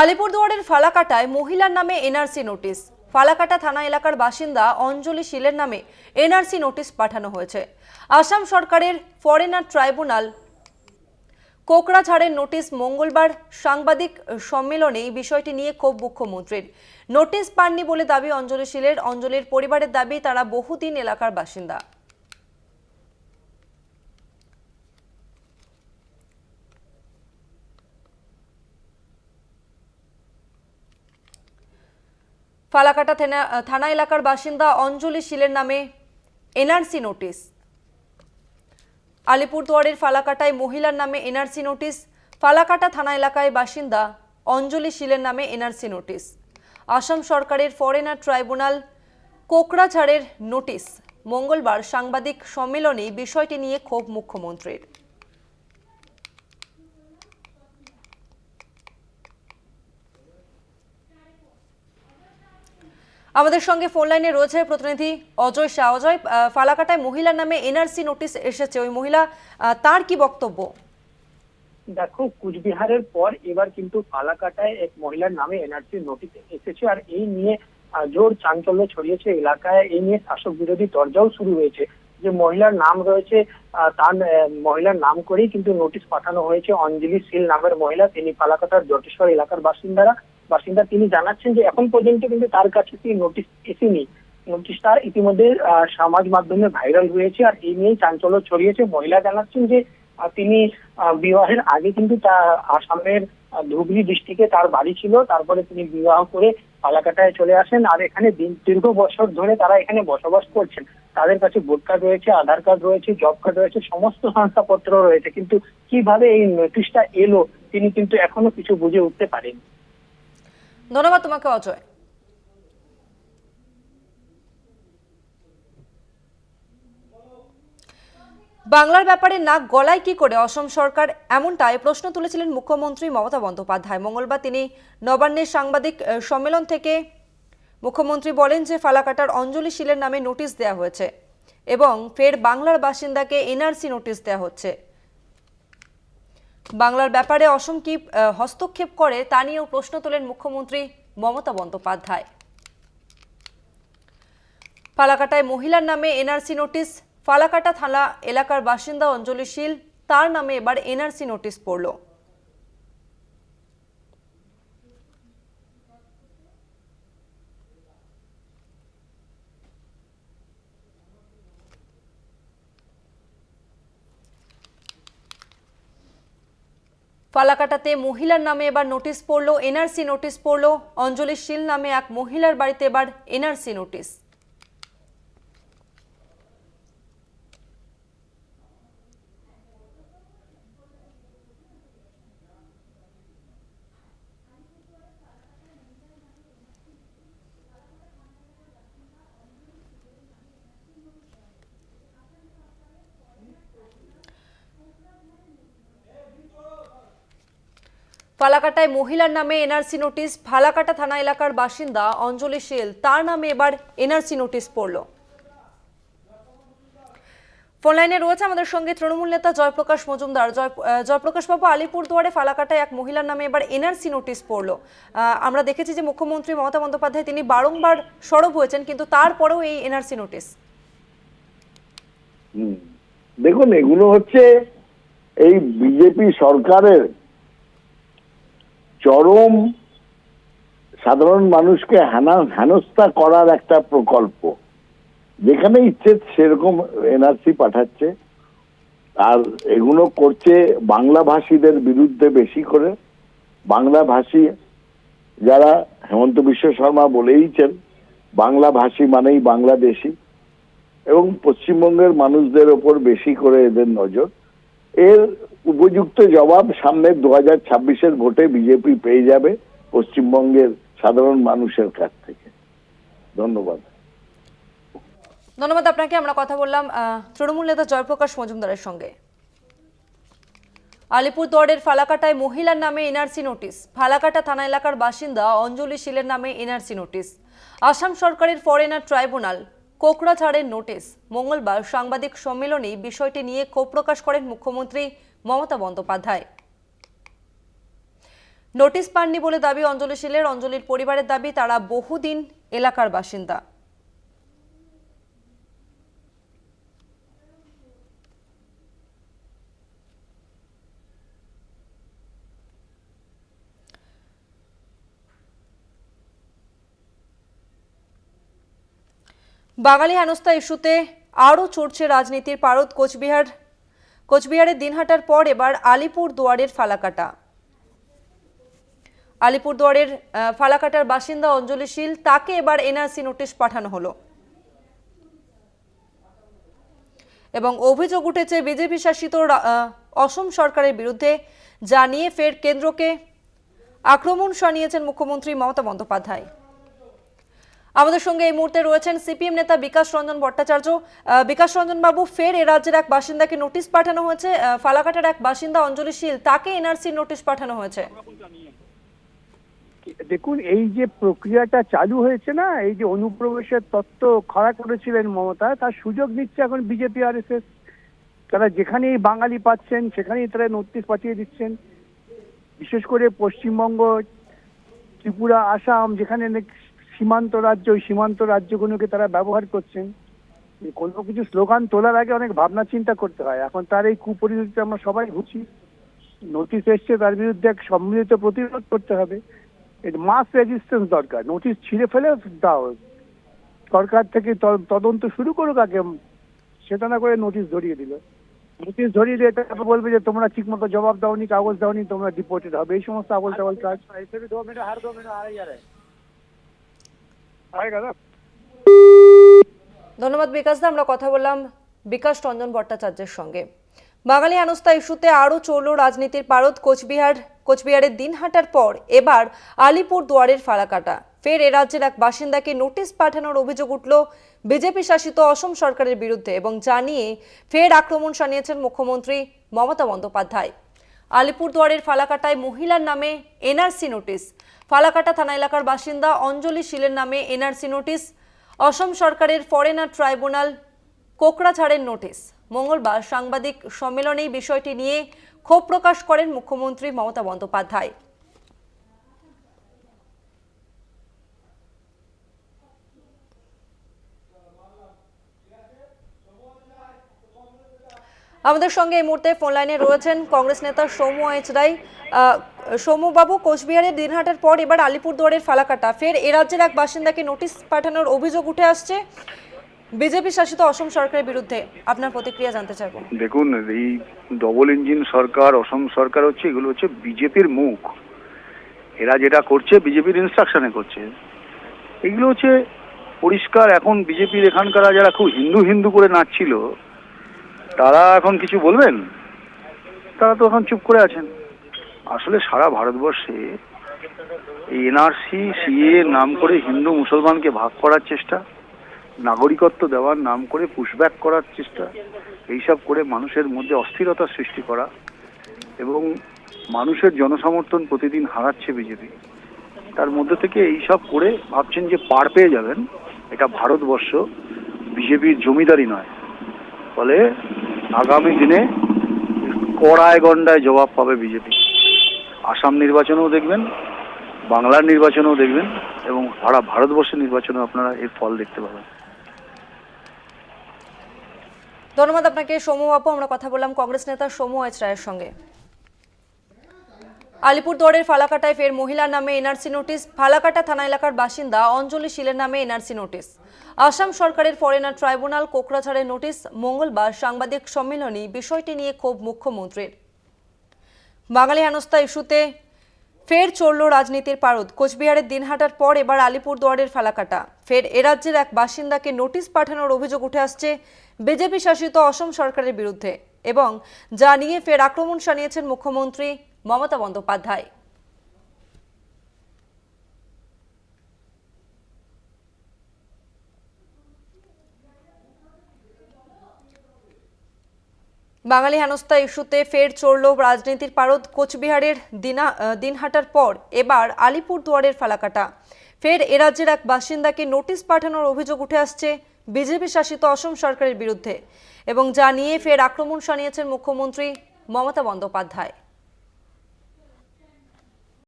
আলিপুরদুয়ারের ফালাকাটায় মহিলার নামে NRC notice. Falakata থানা এলাকার বাসিন্দা অঞ্জলি শীলের নামে এনআরসি নোটিশ পাঠানো হয়েছে। আসাম সরকারের ফরেনার ট্রাইব্যুনাল কোকড়াঝাড়ের নোটিশ মঙ্গলবার সাংবাদিক সম্মেলনে এই বিষয়টি নিয়ে ক্ষোভ মুখ্যমন্ত্রীর। নোটিশ পাননি বলে দাবি অঞ্জলি শীলের। অঞ্জলির পরিবারের দাবি, তারা বহুদিন এলাকার বাসিন্দা। ফালাকাটা থানা এলাকার বাসিন্দা অঞ্জলি শীলের নামে এনআরসি নোটিশ। আলিপুরদুয়ারের ফালাকাটায় মহিলার নামে এনআরসি নোটিশ, ফালাকাটা থানা এলাকায় বাসিন্দা অঞ্জলি শীলের নামে এনআরসি নোটিশ। আসাম সরকারের ফরেনার ট্রাইব্যুনাল কোকড়াঝাড়ের নোটিশ। মঙ্গলবার সাংবাদিক সম্মেলনে বিষয়টি নিয়ে ক্ষোভ মুখ্যমন্ত্রীর। আমাদের সঙ্গে ফোন লাইনে রয়েছে প্রতিনিধি অজয় শাহ। অজয় ফালাকাটায় মহিলার নামে এনআরসি নোটিশ এসেছে। ওই মহিলা তার কি বক্তব্য? দেখো, কুচবিহারের পর এবার কিন্তু ফালাকাটায় এক মহিলার নামে এনআরসি নোটিশ এসেছে। আর এই নিয়ে জোর চাঞ্চল্য ছড়িয়েছে এলাকায়। এই নিয়ে শাসক বিরোধী দরজাও শুরু হয়েছে। যে মহিলার নাম রয়েছে তার মহিলার নাম করেই কিন্তু নোটিশ পাঠানো হয়েছে। অঞ্জলি শীল নামের মহিলা, তিনি ফালাকাটার জটেশ্বর এলাকার বাসিন্দারা। বাসিন্দা তিনি জানাচ্ছেন যে এখন পর্যন্ত কিন্তু তার কাছে সেই নোটিশ এসেনি। নোটিশটা ইতিমধ্যে সমাজ মাধ্যমে ভাইরাল হয়েছে আর এই নিয়েই চাঞ্চল্য ছড়িয়েছে। মহিলা জানাচ্ছেন যে তিনি বিবাহের আগে কিন্তু আসামের ধুবড়ি ডিস্ট্রিক্টে তার বাড়ি ছিল। তারপরে তিনি বিবাহ করে পালাকাটায় চলে আসেন আর এখানে দীর্ঘ বছর ধরে তারা এখানে বসবাস করছেন। তাদের কাছে ভোট কার্ড রয়েছে, আধার কার্ড রয়েছে জব কার্ড রয়েছে, সমস্ত শংসাপত্র রয়েছে। কিন্তু কীভাবে এই নোটিশটা এলো, তিনি কিন্তু এখনও কিছু বুঝে উঠতে পারেন ধন্যবাদ তোমাকে, অজয়। বাংলার ব্যাপারে নাক গলায় কি করে অসম সরকার এমনটাই প্রশ্ন তুলেছিলেন মুখ্যমন্ত্রী মমতা বন্দ্যোপাধ্যায়। মঙ্গলবার তিনি নবান্নের সাংবাদিক সম্মেলন থেকে মুখ্যমন্ত্রী বলেন যে ফালাকাটার অঞ্জলি শীলের নামে নোটিশ দেওয়া হয়েছে এবং ফের বাংলার বাসিন্দাকে এনআরসি নোটিশ দেওয়া হচ্ছে। বাংলার ব্যাপারে অসম কি হস্তক্ষেপ করে তা নিয়েও প্রশ্ন তোলেন মুখ্যমন্ত্রী মমতা বন্দ্যোপাধ্যায়। ফালাকাটায় মহিলার নামে এনআরসি নোটিশ, ফালাকাটা থানা এলাকার বাসিন্দা অঞ্জলি শীল, তার নামে এবার এনআরসি নোটিশ পড়ল। ফালাকাটাতে মহিলার নামে এবার নোটিশ পড়ল, এনআরসি নোটিশ পড়ল, অঞ্জলি শীল নামে এক মহিলার বাড়িতে এবার এনআরসি নোটিশ। ফালাকাটায় মহিলার নামে এনআরসি নোটিশ, ফালাকাটা থানা এলাকার বাসিন্দা অঞ্জলি শীল তার নামে এবার এনআরসি নোটিশ পড়ল। ফোন লাইনে রয়েছে আমাদের সঙ্গে তৃণমূল নেতা জয়প্রকাশ মজুমদার। জয় জয়প্রকাশ বাবু, আলিপুরদুয়ারে ফালাকাটায় এক মহিলার নামে এবার এনআরসি নোটিশ পড়ল। আমরা দেখেছি যে মুখ্যমন্ত্রী মমতা বন্দ্যোপাধ্যায় তিনি বারংবার সরব হয়েছেন, কিন্তু তারপরেও এই এনআরসি নোটিশ। দেখুন, এগুলো হচ্ছে এই বিজেপি সরকারের চরম সাধারণ মানুষকে হেনা, হেনস্থা করার একটা প্রকল্প। যেখানে ইচ্ছে সেরকম এনআরসি পাঠাচ্ছে, আর এগুলো করছে বাংলা ভাষীদের বিরুদ্ধে বেশি করে। বাংলা ভাষী যারা হেমন্ত বিশ্ব শর্মা বলেইছেন বাংলা ভাষী মানেই বাংলাদেশি। এবং পশ্চিমবঙ্গের মানুষদের ওপর বেশি করে এদের নজর। এর উপযুক্ত জবাব সামনে দু হাজার ছাব্বিশের ভোটে বিজেপি পেয়ে যাবে পশ্চিমবঙ্গের সাধারণ মানুষের কাছ থেকে। ধন্যবাদ। ধন্যবাদ আপনাকে, আমরা কথা বললাম তৃণমূল নেতা জয়প্রকাশ মজুমদারের সঙ্গে। আলিপুরদুয়ারের ফালাকাটায় মহিলার নামে এনআরসি নোটিশ, ফালাকাটা থানা এলাকার বাসিন্দা অঞ্জলি শীলের নামে এনআরসি নোটিশ। আসাম সরকারের ফরেনার ট্রাইব্যুনাল কোকড়াঝাড়ের নোটিশ। মঙ্গলবার সাংবাদিক সম্মেলনে বিষয়টি নিয়ে ক্ষোভ প্রকাশ করেন মুখ্যমন্ত্রী মমতা বন্দ্যোপাধ্যায়। নোটিশ পাননি বলে দাবি অঞ্জলি শীলের অঞ্জলির পরিবারের দাবি, তারা বহুদিন এলাকার বাসিন্দা। বাঙালি হেনস্থা ইস্যুতে আরও চড়ছে রাজনীতির পারদ কোচবিহার। কোচবিহারের দিনহাটার পর এবার আলিপুর দুয়ারের ফালাকাটা। আলিপুরদুয়ারের ফালাকাটার বাসিন্দা অঞ্জলি শীল তাকে এবার এনআরসি নোটিশ পাঠানো হলো। এবং অভিযোগ উঠেছে বিজেপি শাসিত অসম সরকারের বিরুদ্ধে জানিয়ে ফের কেন্দ্রকে আক্রমণ শানিয়েছেন মুখ্যমন্ত্রী মমতা বন্দ্যোপাধ্যায়। আমাদের সঙ্গে এই মুহূর্তে রয়েছেন সিপিএম নেতা বিকাশ রঞ্জন ভট্টাচার্য। বিকাশ রঞ্জন বাবু, ফের এ রাজ্যের এক বাসিন্দাকে নোটিশ পাঠানো হয়েছে। ফালাকাটার এক বাসিন্দা অঞ্জলি শীল, তাকে এনআরসি নোটিশ পাঠানো হয়েছে। দেখুন, এই যে প্রক্রিয়াটা চালু হয়েছে না, এই যে অনুপ্রবেশের তত্ত্ব খড়া করেছিলেন মমতা, তার সুযোগ নিচ্ছে এখন বিজেপি আর এস তারা যেখানেই বাঙালি পাচ্ছেন, সেখানেই তারা নোটিশ পাঠিয়ে দিচ্ছেন। বিশেষ করে পশ্চিমবঙ্গ, ত্রিপুরা, আসাম, যেখানে সীমান্ত রাজ্য, ওই সীমান্ত রাজ্যগুলোকে তারা ব্যবহার করছেন। কোনো কিছু স্লোগান তোলার আগে অনেক ভাবনা চিন্তা করতে হয়। এখন তার এই কুপরিস্থিতি আমরা সবাই বুঝি নোটিশ এসছে, তার বিরুদ্ধে এক সম্মিলিত প্রতিরোধ করতে হবে। মাস রেজিস্ট্যান্স দরকার। নোটিশ ছিঁড়ে ফেলে দাও। সরকার থেকে তদন্ত শুরু করুক আগে। সেটা না করে নোটিশ ধরিয়ে দিল। নোটিশ ধরিয়ে দিয়ে তারপর বলবে যে, তোমরা ঠিক মতো জবাব দাওনি, কাগজ দাওনি, তোমরা ডিপোর্টেড হবে। এই সমস্ত আবল টাবল কাজ আয়েগা না ধন্যবাদ বিকাশ দা, আমরা কথা বললাম বিকাশ রঞ্জন ভট্টাচার্যের সঙ্গে। বাঙালি হেনস্থা ইস্যুতে আরও চলল রাজনীতির পারদ, কোচবিহার কোচবিহারের দিনহাটার পর এবার আলিপুর দুয়ারের ফালাকাটা। ফের এ রাজ্যের এক বাসিন্দাকে নোটিশ পাঠানোর অভিযোগ উঠল বিজেপি শাসিত অসম সরকারের বিরুদ্ধে এবং জানিয়ে ফের আক্রমণ শানিয়েছেন মুখ্যমন্ত্রী মমতা বন্দ্যোপাধ্যায়। আলিপুরদুয়ারের ফালাকাটায় মহিলার নামে এনআরসি নোটিস ফালাকাটা থানা এলাকার বাসিন্দা অঞ্জলি শিলের নামে এনআরসি নোটিস অসম সরকারের ফরেনার ট্রাইব্যুনাল কোকড়াঝাড়ের নোটিশ। মঙ্গলবার সাংবাদিক সম্মেলনে বিষয়টি নিয়ে ক্ষোভ প্রকাশ করেন মুখ্যমন্ত্রী মমতা বন্দ্যোপাধ্যায়। আমাদের সঙ্গে এই মুহূর্তে ফোন লাইনে রয়েছেন কংগ্রেস নেতা সৌম্য আহ, সৌম্যবাবু কোচবিহারের দিনহাটার পর এবার আলিপুরদুয়ারের ফালাকাটা। ফের এ রাজ্যের এক বাসিন্দাকে নোটিশ পাঠানোর অভিযোগ উঠে আসছে বিজেপি শাসিত অসম সরকারের বিরুদ্ধে। আপনার প্রতিক্রিয়া জানতে চাইব। দেখুন এই ডবল ইঞ্জিন সরকার অসম সরকার হচ্ছে এগুলো হচ্ছে বিজেপির মুখ। এরা যেটা করছে বিজেপির ইনস্ট্রাকশনে করছে। এগুলো হচ্ছে পরিষ্কার। এখন বিজেপির এখানকার যারা খুব হিন্দু হিন্দু করে নাচছিল তারা এখন কিছু বলবেন? তারা তো এখন চুপ করে আছেন। আসলে সারা ভারতবর্ষে এনআরসি সিএ নাম করে হিন্দু মুসলমানকে ভাগ করার চেষ্টা, নাগরিকত্ব দেওয়ার নাম করে পুশব্যাক করার চেষ্টা, এইসব করে মানুষের মধ্যে অস্থিরতা সৃষ্টি করা এবং মানুষের জনসমর্থন প্রতিদিন হারাচ্ছে বিজেপি। তার মধ্যে থেকে এইসব করে ভাবছেন যে পার পেয়ে যাবেন, এটা ভারতবর্ষ, বিজেপির জমিদারি নয়। ফলে আগামী দিনে কড়ায় গন্ডায় জবাব পাবে বিজেপি। আসাম নির্বাচনেও দেখবেন, বাংলার নির্বাচনেও দেখবেন, এবং সারা ভারতবর্ষের নির্বাচনেও আপনারা এর ফল দেখতে পাবেন। ধন্যবাদ আপনাকে। সৌম্য আপু, আমরা কথা বললাম কংগ্রেস নেতা আচরায়ের রায়ের সঙ্গে। আলিপুরদুয়ারের ফালাকাটায় ফের মহিলার নামে এনআরসি নোটিশ। ফালাকাটা থানা এলাকার বাসিন্দা অঞ্জলি শীলের নামে এনআরসি নোটিশ। আসাম সরকারের ফরেনার ট্রাইব্যুনাল কোকড়াঝাড়ের নোটিশ। মঙ্গলবার সাংবাদিক সম্মেলনে বিষয়টি নিয়ে ক্ষোভ মুখ্যমন্ত্রীর। বাঙালি হেনস্থা ইস্যুতে ফের চলল রাজনীতির পারদ। কোচবিহারের দিনহাটার পর এবার আলিপুরদুয়ারের ফালাকাটা। ফের এ রাজ্যের এক বাসিন্দাকে নোটিশ পাঠানোর অভিযোগ উঠে আসছে বিজেপি শাসিত অসম সরকারের বিরুদ্ধে। এবং যা নিয়ে ফের আক্রমণ শানিয়েছেন মুখ্যমন্ত্রী মমতা বন্দ্যোপাধ্যায়। বাঙালি হেনস্থা ইস্যুতে ফের চড়ল রাজনীতির পারদ কোচবিহারের দিনা দিনহাটার পর। এবার আলিপুর দুয়ারের ফালাকাটা। ফের এ রাজ্যের এক বাসিন্দাকে নোটিশ পাঠানোর অভিযোগ উঠে আসছে বিজেপি শাসিত অসম সরকারের বিরুদ্ধে। এবং যা নিয়ে ফের আক্রমণ শানিয়েছেন মুখ্যমন্ত্রী মমতা বন্দ্যোপাধ্যায়।